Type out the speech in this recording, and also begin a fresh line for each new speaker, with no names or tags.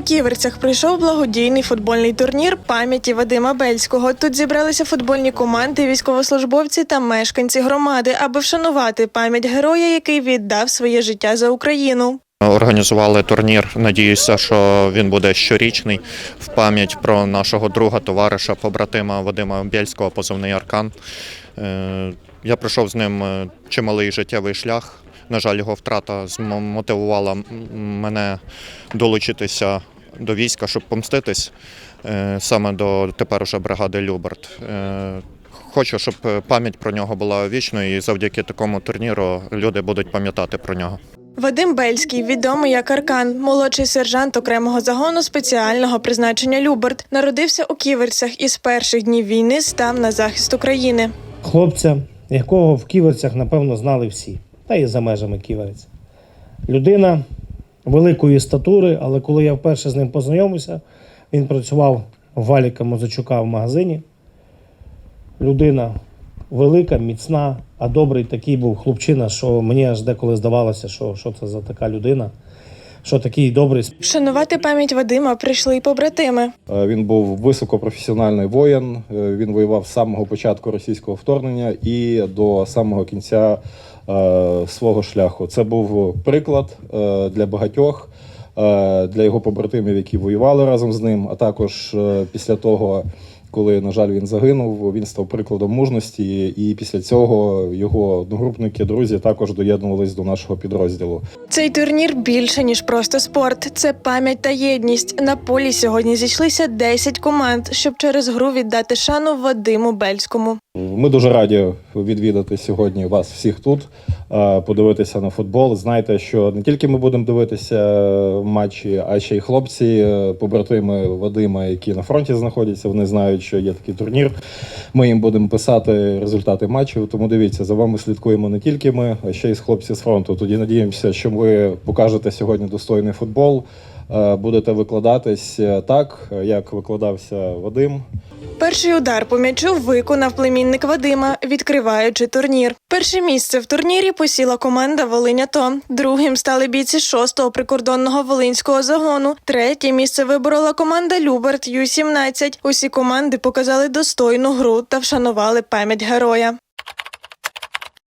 У Ківерцях пройшов благодійний футбольний турнір пам'яті Вадима Бельського. Тут зібралися футбольні команди, військовослужбовці та мешканці громади, аби вшанувати пам'ять героя, який віддав своє життя за Україну.
Організували турнір. Надіюся, що він буде щорічний в пам'ять про нашого друга, товариша, побратима Вадима Бєльського, позивний Аркан. Е, Я пройшов з ним е, чималий життєвий шлях. На жаль, його втрата змотивувала мене долучитися до війська, щоб помститись е, саме до тепер уже бригади Люберт. Е, Хочу, щоб пам'ять про нього була вічною, і завдяки такому турніру люди будуть пам'ятати про нього.
Вадим Бельський, відомий як Аркан, молодший сержант окремого загону спеціального призначення Люберт, народився у Ківерцях і з перших днів війни став на захист України.
хлопця, якого в ківерцях, напевно, знали всі, та і за межами ківерець. Людина великої статури, але коли я вперше з ним познайомився, він працював Валіка Мозачука в магазині. Людина велика, міцна, а добрий такий був хлопчина, що мені аж деколи здавалося, що, що це за така людина, що такий добрий
Вшанувати пам'ять Вадима прийшли й побратими.
Е, Він був високопрофесіональний воїн. е, Він воював з самого початку російського вторгнення і до самого кінця е, свого шляху. Це був приклад для багатьох, для його побратимів, які воювали разом з ним. А також після того, коли, на жаль, він загинув, він став прикладом мужності. І після цього його одногрупники, друзі також доєднувались до нашого підрозділу.
Цей турнір більше ніж просто спорт. Це пам'ять та єдність. На полі сьогодні зійшлися 10 команд, щоб через гру віддати шану Вадиму Бельському.
Ми дуже раді відвідати сьогодні вас всіх тут, е, подивитися на футбол. Знайте, що не тільки ми будемо дивитися матчі, а ще й хлопці, е, побратими Вадима, які на фронті знаходяться. Вони знають, що є такий турнір. Ми їм будемо писати результати матчів. Тому дивіться, за вами слідкуємо не тільки ми, а ще й з хлопці з фронту. Тоді надіємося, що ви покажете сьогодні достойний футбол. Е, Будете викладатись е, так, як викладався Вадим.
Перший удар по м'ячу виконав племінник Вадима, відкриваючи турнір. Перше місце в турнірі посіла команда Волинято. Другим стали бійці 6-го прикордонного волинського загону. Третє місце виборола команда Люберт Ю-17. Усі команди показали достойну гру та вшанували пам'ять героя.